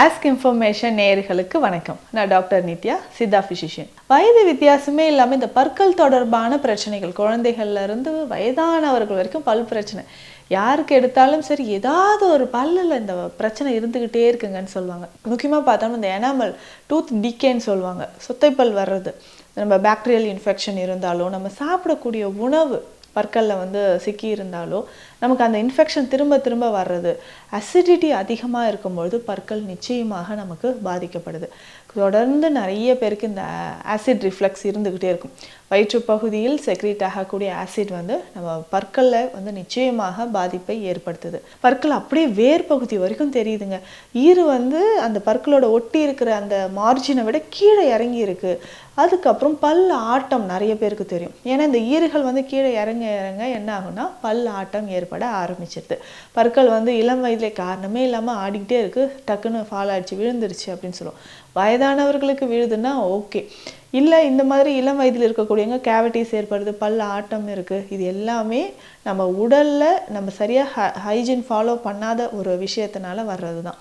Ask information நேயர்களுக்கு வணக்கம். நான் டாக்டர் நித்யா சித்தா ஃபிசிஷியன் வயது வித்தியாசமே இல்லாமல் இந்த பற்கள் தொடர்பான பிரச்சனைகள் குழந்தைகள்லேருந்து வயதானவர்கள் வரைக்கும் பல் பிரச்சனை. யாருக்கு எடுத்தாலும் சரி ஏதாவது ஒரு பல்லில் இந்த பிரச்சனை இருந்துக்கிட்டே இருக்குங்கன்னு சொல்லுவாங்க. முக்கியமாக பார்த்தோம்னா இந்த எனாமல் டூத் டிக்கேன்னு சொல்லுவாங்க. சொத்தைப்பல் வர்றது. நம்ம பாக்டீரியல் இன்ஃபெக்ஷன் இருந்தாலும் நம்ம சாப்பிடக்கூடிய உணவு பற்களில் வந்து சிக்கி இருந்தாலோ நமக்கு அந்த இன்ஃபெக்ஷன் திரும்ப திரும்ப வர்றது அசிடிட்டி அதிகமாக இருக்கும்பொழுது பற்கள் நிச்சயமாக நமக்கு பாதிக்கப்படுது. தொடர்ந்து நிறைய பேருக்கு இந்த ஆசிட் ரிஃப்ளெக்ஸ் இருந்துக்கிட்டே இருக்கும். வயிற்று பகுதியில் செக்ரீட் ஆகக்கூடிய ஆசிட் வந்து நம்ம பற்களில் வந்து நிச்சயமாக பாதிப்பை ஏற்படுத்துது. பற்கள் அப்படியே வேர் பகுதி வரைக்கும் தெரியுதுங்க. ஈறு வந்து அந்த பற்களோட ஒட்டி இருக்கிற அந்த மார்ஜினை விட கீழே இறங்கி இருக்கு. அதுக்கப்புறம் பல் ஆட்டம் நிறைய பேருக்கு தெரியும். ஏன்னா இந்த ஈறுகள் வந்து கீழே இறங்க இறங்க என்ன ஆகும்னா பல் ஆட்டம் ஏற்பட ஆரம்பிச்சிருது. பற்கள் வந்து இளம் வயதிலே காரணமே இல்லாமல் ஆடிக்கிட்டே இருக்கு. டக்குன்னு ஃபால் ஆயிடுச்சு விழுந்துருச்சு அப்படின்னு சொல்லுவோம். வயதானவர்களுக்கு விழுதுன்னா ஓகே இல்லை இந்த மாதிரி இளம் வயதில் இருக்கக்கூடியவங்க கேவிட்டிஸ் ஏற்படுது பல் ஆட்டம் இருக்குது இது எல்லாமே நம்ம உடலில் நம்ம சரியாக ஹ ஹைஜீன் ஃபாலோ பண்ணாத ஒரு விஷயத்தினால வர்றது தான்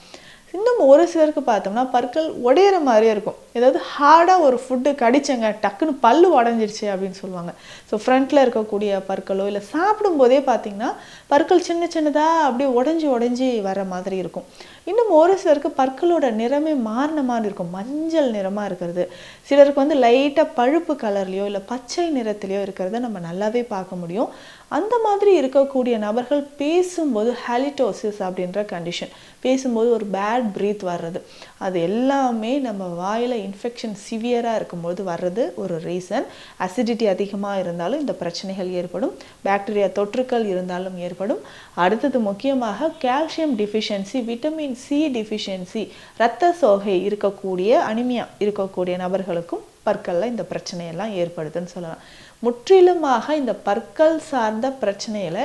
இன்னும் ஒரு சிலருக்கு பார்த்தோம்னா பற்கள் உடையிற மாதிரியே இருக்கும். ஏதாவது ஹார்டாக ஒரு ஃபுட்டு கடிச்சங்க டக்குன்னு பல்லு உடஞ்சிருச்சு அப்படின்னு சொல்லுவாங்க. ஸோ ஃப்ரண்ட்டில் இருக்கக்கூடிய பற்களோ இல்லை சாப்பிடும்போதே பார்த்தீங்கன்னா பற்கள் சின்ன சின்னதாக அப்படியே உடஞ்சி உடஞ்சி வர மாதிரி இருக்கும். இன்னும் ஒரு சிலருக்கு பற்களோட நிறமே மாறின மாதிரி இருக்கும். மஞ்சள் நிறமாக இருக்கிறது. சிலருக்கு வந்து லைட்டாக பழுப்பு கலர்லேயோ இல்லை பச்சை நிறத்துலையோ இருக்கிறத நம்ம நல்லாவே பார்க்க முடியும். அந்த மாதிரி இருக்கக்கூடிய நபர்கள் பேசும்போது ஹாலிட்டோசிஸ் அப்படின்ற கண்டிஷன் பேசும்போது ஒரு பேட் ப்ரீத் வர்றது. அது எல்லாமே நம்ம வாயில் இன்ஃபெக்ஷன் சிவியராக இருக்கும்போது வர்றது ஒரு ரீசன் அசிடிட்டி அதிகமாக இருந்தாலும் இந்த பிரச்சனைகள் ஏற்படும். பாக்டீரியா தொற்றுக்கள் இருந்தாலும் ஏற்படும். அடுத்தது முக்கியமாக calcium deficiency vitamin C deficiency இரத்த சோகை இருக்கக்கூடிய அனிமியா இருக்கக்கூடிய நபர்களுக்கும் பற்களில் இந்த பிரச்சனையெல்லாம் ஏற்படுதுன்னு சொல்லலாம். முற்றிலுமாக இந்த பற்கள் சார்ந்த பிரச்சனையில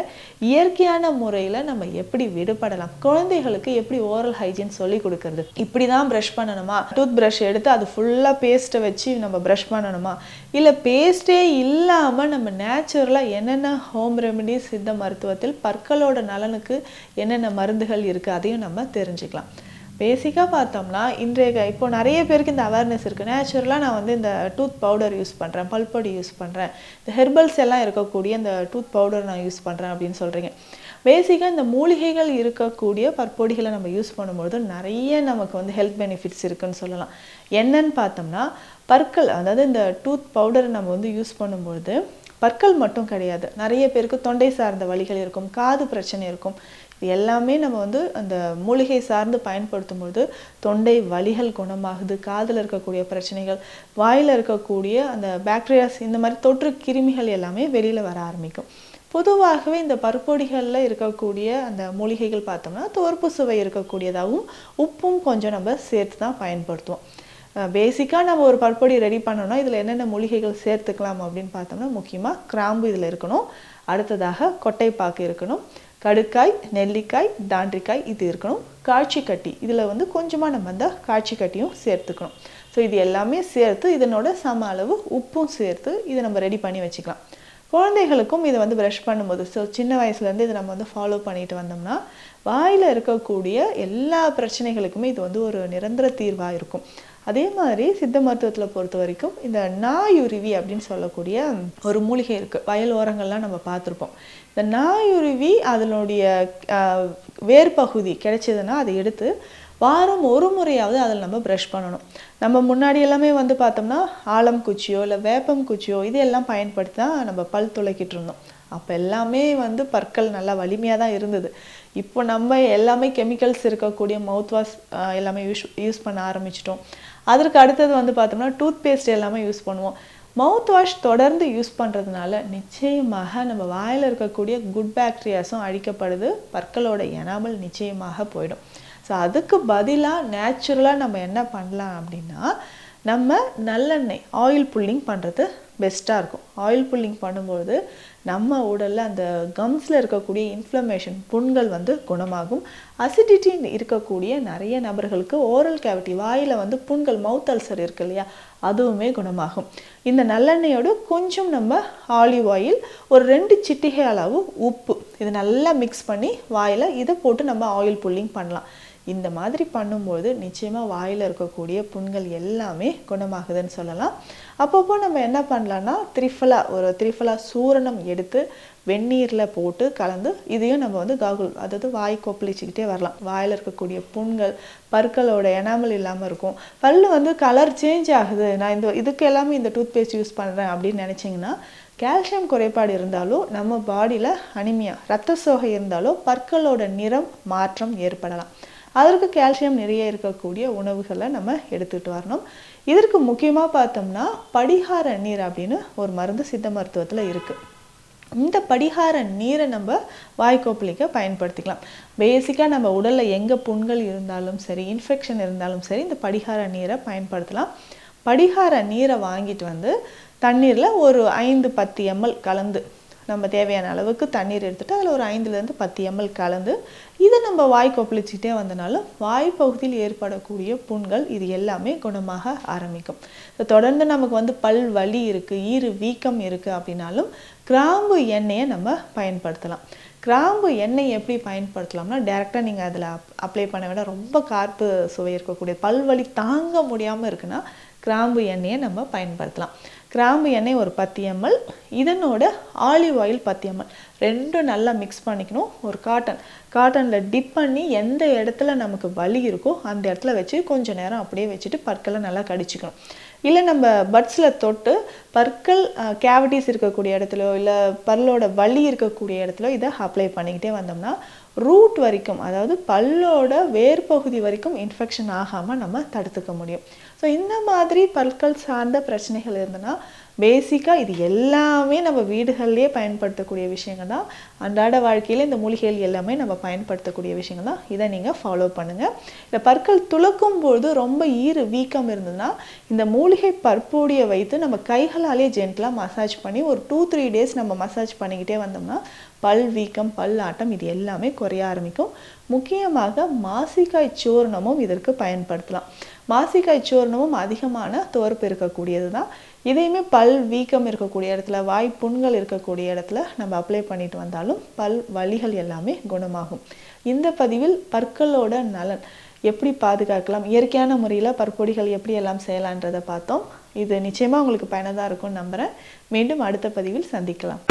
இயற்கையான முறையில் நம்ம எப்படி விடுபடலாம்? குழந்தைகளுக்கு எப்படி ஓரல் ஹைஜீன் சொல்லி கொடுக்கறது? இப்படி தான் ப்ரஷ் பண்ணணுமா? டூத் ப்ரஷ் எடுத்து அது ஃபுல்லாக பேஸ்ட்டை வச்சு நம்ம ப்ரஷ் பண்ணணுமா? இல்லை பேஸ்ட்டே இல்லாமல் நம்ம நேச்சுரலாக என்னென்ன ஹோம் ரெமெடி சித்த மருத்துவத்தில் பற்களோட நலனுக்கு என்னென்ன மருந்துகள் இருக்குது அதையும் நம்ம தெரிஞ்சுக்கலாம். பேசிக்காக பார்த்தோம்னா இன்றைய இப்போ நிறைய பேருக்கு இந்த அவேர்னஸ் இருக்குது நேச்சுரலாக நான் வந்து இந்த டூத் பவுடர் யூஸ் பண்ணுறேன் பல்பொடி யூஸ் பண்ணுறேன் இந்த ஹெர்பல்ஸ் எல்லாம் இருக்கக்கூடிய இந்த டூத் பவுடர் நான் யூஸ் பண்ணுறேன் அப்படின்னு சொல்கிறீங்க பேசிக்காக இந்த மூலிகைகள் இருக்கக்கூடிய பற்பொடிகளை நம்ம யூஸ் பண்ணும்பொழுது நிறைய நமக்கு வந்து ஹெல்த் பெனிஃபிட்ஸ் இருக்குன்னு சொல்லலாம். என்னன்னு பார்த்தோம்னா பற்கள் அதாவது இந்த டூத் பவுடரை நம்ம வந்து யூஸ் பண்ணும்பொழுது பற்கள் மட்டும் கிடையாது. நிறைய பேருக்கு தொண்டை சார்ந்த வழிகள் இருக்கும் காது பிரச்சனை இருக்கும். இது எல்லாமே நம்ம வந்து அந்த மூலிகை சார்ந்து பயன்படுத்தும் பொழுது தொண்டை வலிகள் குணமாகுது காதில் இருக்கக்கூடிய பிரச்சனைகள் வாயில் இருக்கக்கூடிய அந்த பாக்டீரியாஸ் இந்த மாதிரி தொற்று கிருமிகள் எல்லாமே வெளியில் வர ஆரம்பிக்கும். பொதுவாகவே இந்த பருப்பொடிகளில் இருக்கக்கூடிய அந்த மூலிகைகள் பார்த்தோம்னா தோற்பு சுவை இருக்கக்கூடியதாகவும் உப்பும் கொஞ்சம் நம்ம சேர்த்து தான் பயன்படுத்துவோம். பேசிக்காக நம்ம ஒரு பற்பொடி ரெடி பண்ணோம்னா இதில் என்னென்ன மூலிகைகள் சேர்த்துக்கலாம் அப்படின்னு பார்த்தோம்னா முக்கியமாக கிராம்பு இதில் இருக்கணும். அடுத்ததாக கொட்டைப்பாக்கு இருக்கணும். கடுக்காய் நெல்லிக்காய் தாண்டிக்காய் இது இருக்கணும். காய்ச்சி கட்டி. இதில் வந்து கொஞ்சமாக நம்ம அந்த காய்ச்சி கட்டியும் சேர்த்துக்கணும். ஸோ இது எல்லாமே சேர்த்து இதனோட சம அளவு உப்பும் சேர்த்து இதை நம்ம ரெடி பண்ணி வச்சுக்கலாம். குழந்தைகளுக்கும் இதை வந்து ப்ரஷ் பண்ணும்போது ஸோ சின்ன வயசுலேருந்து இதை நம்ம வந்து ஃபாலோ பண்ணிட்டு வந்தோம்னா வாயில் இருக்கக்கூடிய எல்லா பிரச்சனைகளுக்குமே இது வந்து ஒரு நிரந்தர தீர்வாக இருக்கும். அதே மாதிரி சித்த மருத்துவத்தில் பொறுத்த வரைக்கும் இந்த நாயுருவி அப்படின்னு சொல்லக்கூடிய ஒரு மூலிகை இருக்குது வயல் ஓரங்கள்லாம் நம்ம பார்த்துருப்போம். இந்த நாயுருவி அதனுடைய வேர் பகுதி கிடைச்சதுன்னா அதை எடுத்து வாரம் ஒரு முறையாவது அதில் நம்ம ப்ரஷ் பண்ணணும். நம்ம முன்னாடி எல்லாமே வந்து பார்த்தோம்னா ஆலம் குச்சியோ இல்லை வேப்பம் குச்சியோ இது எல்லாம் பயன்படுத்தி தான் நம்ம பல் துளைக்கிட்டு இருந்தோம். அப்போ எல்லாமே வந்து பற்கள் நல்லா வலிமையாக தான் இருந்தது. இப்போ நம்ம எல்லாமே கெமிக்கல்ஸ் இருக்கக்கூடிய மவுத் வாஷ் எல்லாமே யூஸ் யூஸ் பண்ண ஆரம்பிச்சிட்டோம். அதற்கு அடுத்தது வந்து பார்த்தோம்னா டூத் பேஸ்ட் எல்லாமே யூஸ் பண்ணுவோம். மவுத் வாஷ் தொடர்ந்து யூஸ் பண்ணுறதுனால நிச்சயமாக நம்ம வாயில் இருக்கக்கூடிய குட் பேக்டீரியாஸும் அழிக்கப்படுது பற்களோட எனாமல் நிச்சயமாக போயிடும். ஸோ அதுக்கு பதிலாக நேச்சுரலாக நம்ம என்ன பண்ணலாம் அப்படின்னா நம்ம நல்லெண்ணெய் ஆயில் புல்லிங் பண்ணுறது பெஸ்ட்டாக இருக்கும். ஆயில் புல்லிங் பண்ணும்பொழுது நம்ம உடலில் அந்த கம்ஸில் இருக்கக்கூடிய இன்ஃப்ளமேஷன் புண்கள் வந்து குணமாகும். அசிடிட்டி இருக்கக்கூடிய நிறைய நபர்களுக்கு ஓரல் கேவிட்டி வாயில் வந்து புண்கள் மவுத் அல்சர் இருக்கு இல்லையா அதுவுமே குணமாகும். இந்த நல்லெண்ணெயோடு கொஞ்சம் நம்ம ஆலிவ் ஆயில் ஒரு ரெண்டு சிட்டிகை அளவு உப்பு இது நல்லா மிக்ஸ் பண்ணி வாயில் இதை போட்டு நம்ம ஆயில் புல்லிங் பண்ணலாம். இந்த மாதிரி பண்ணும்போது நிச்சயமாக வாயில் இருக்கக்கூடிய புண்கள் எல்லாமே குணமாகுதுன்னு சொல்லலாம். அப்பப்போ நம்ம என்ன பண்ணலான்னா திரிஃபலா ஒரு திரிஃபலா சூரணம் எடுத்து வெந்நீரில் போட்டு கலந்து இதையும் நம்ம வந்து காகுல் அதாவது வாய் கொப்பளிச்சுக்கிட்டே வரலாம். வாயில் இருக்கக்கூடிய புண்கள் பற்களோட எனாமல் இல்லாமல் இருக்கும். பல்லு வந்து கலர் சேஞ்ச் ஆகுது. நான் இந்த இதுக்கு எல்லாமே இந்த டூத் பேஸ்ட் யூஸ் பண்ணுறேன் அப்படின்னு நினச்சிங்கன்னா கால்சியம் குறைபாடு இருந்தாலோ நம்ம பாடியில் அனிமியா ரத்த சோகை இருந்தாலோ பற்களோட நிறம் மாற்றம் ஏற்படலாம். அதற்கு கால்சியம் நிறைய இருக்கக்கூடிய உணவுகளை நம்ம எடுத்துகிட்டு வரணும். இதற்கு முக்கியமாக பார்த்தோம்னா படிகார நீர் அப்படின்னு ஒரு மருந்து சித்த மருத்துவத்தில் இருக்குது இந்த படிகார நீரை நம்ம வாய்க்கோப்பளிக்க பயன்படுத்திக்கலாம். பேசிக்காக நம்ம உடலில் எங்கே புண்கள் இருந்தாலும் சரி இன்ஃபெக்ஷன் இருந்தாலும் சரி இந்த படிகார நீரை பயன்படுத்தலாம். படிகார நீரை வாங்கிட்டு வந்து தண்ணீரில் ஒரு ஐந்து பத்து எம்எல் கலந்து நம்ம தேவையான அளவுக்கு தண்ணீர் எடுத்துகிட்டு அதில் ஒரு ஐந்துலேருந்து பத்து எம்எல் கலந்து இதை நம்ம வாய் கொப்பளிச்சுட்டே வந்தனாலும் வாய் பகுதியில் ஏற்படக்கூடிய புண்கள் இது எல்லாமே குணமாக ஆரம்பிக்கும். தொடர்ந்து நமக்கு வந்து பல் வலி இருக்குது ஈறு வீக்கம் இருக்குது அப்படின்னாலும் கிராம்பு எண்ணெயை நம்ம பயன்படுத்தலாம். கிராம்பு எண்ணெய் எப்படி பயன்படுத்தலாம்னா டேரெக்டாக நீங்கள் அதில் அப் அப்ளை பண்ண விட ரொம்ப கார்ப்பு சுவை இருக்கக்கூடிய பல்வலி தாங்க முடியாமல் இருக்குன்னா கிராம்பு எண்ணெயை நம்ம பயன்படுத்தலாம். கிராம்பு எண்ணெய் ஒரு பத்து எம்எல் இதனோட ஆலிவ் ஆயில் பத்து எம்எல் ரெண்டும் நல்லா மிக்ஸ் பண்ணிக்கணும். ஒரு காட்டன் காட்டனில் டிப் பண்ணி எந்த இடத்துல நமக்கு வலி இருக்கோ அந்த இடத்துல வச்சு கொஞ்சம் நேரம் அப்படியே வச்சுட்டு பற்களை நல்லா கடிச்சிக்கணும். இல்லை நம்ம பட்ஸில் தொட்டு பற்கள் கேவிட்டிஸ் இருக்கக்கூடிய இடத்துலையோ இல்லை பல்லோட வலி இருக்கக்கூடிய இடத்துல இதை அப்ளை பண்ணிக்கிட்டே வந்தோம்னா ரூட் வரைக்கும் அதாவது பல்லோட வேர் பகுதி வரைக்கும் இன்ஃபெக்ஷன் ஆகாமல் நம்ம தடுத்துக்க முடியும். ஸோ இந்த மாதிரி பற்கள் சார்ந்த பிரச்சனைகள் இருந்ததுன்னா பேசிக்காக இது எல்லாமே நம்ம வீடுகள்லேயே பயன்படுத்தக்கூடிய விஷயங்கள் தான். அன்றாட வாழ்க்கையில் இந்த மூலிகைகள் எல்லாமே நம்ம பயன்படுத்தக்கூடிய விஷயங்கள் தான். இதை நீங்கள் ஃபாலோ பண்ணுங்கள் இந்த பற்கள் துளக்கும் பொழுது ரொம்ப ஈறு வீக்கம் இருந்ததுன்னா இந்த மூலிகை பற்பொடியை வைத்து நம்ம கைகளாலே ஜென்டலாக மசாஜ் பண்ணி ஒரு டூ த்ரீ டேஸ் நம்ம மசாஜ் பண்ணிக்கிட்டே வந்தோம்னா பல் வீக்கம் பல் ஆட்டம் இது எல்லாமே குறைய ஆரம்பிக்கும். முக்கியமாக மாசிக்காய் சூர்ணமும் இதற்கு பயன்படுத்தலாம். மாசிக்காய் சூர்ணமும் அதிகமான துவர்ப்பு இருக்கக்கூடியது தான் இதையுமே பல் வீக்கம் இருக்கக்கூடிய இடத்துல வாய் புண்கள் இருக்கக்கூடிய இடத்துல நம்ம அப்ளை பண்ணிட்டு வந்தாலும் பல் வலிகள் எல்லாமே குணமாகும். இந்த பதிவில் பற்களோட நலன் எப்படி பாதுகாக்கலாம் இயற்கையான முறையில் பற்பொடிகள் எப்படி எல்லாம் செய்யலான்றதை பார்த்தோம். இது நிச்சயமாக உங்களுக்கு பயனதாக இருக்கும்னு நம்புகிறேன் மீண்டும் அடுத்த பதிவில் சந்திக்கலாம்.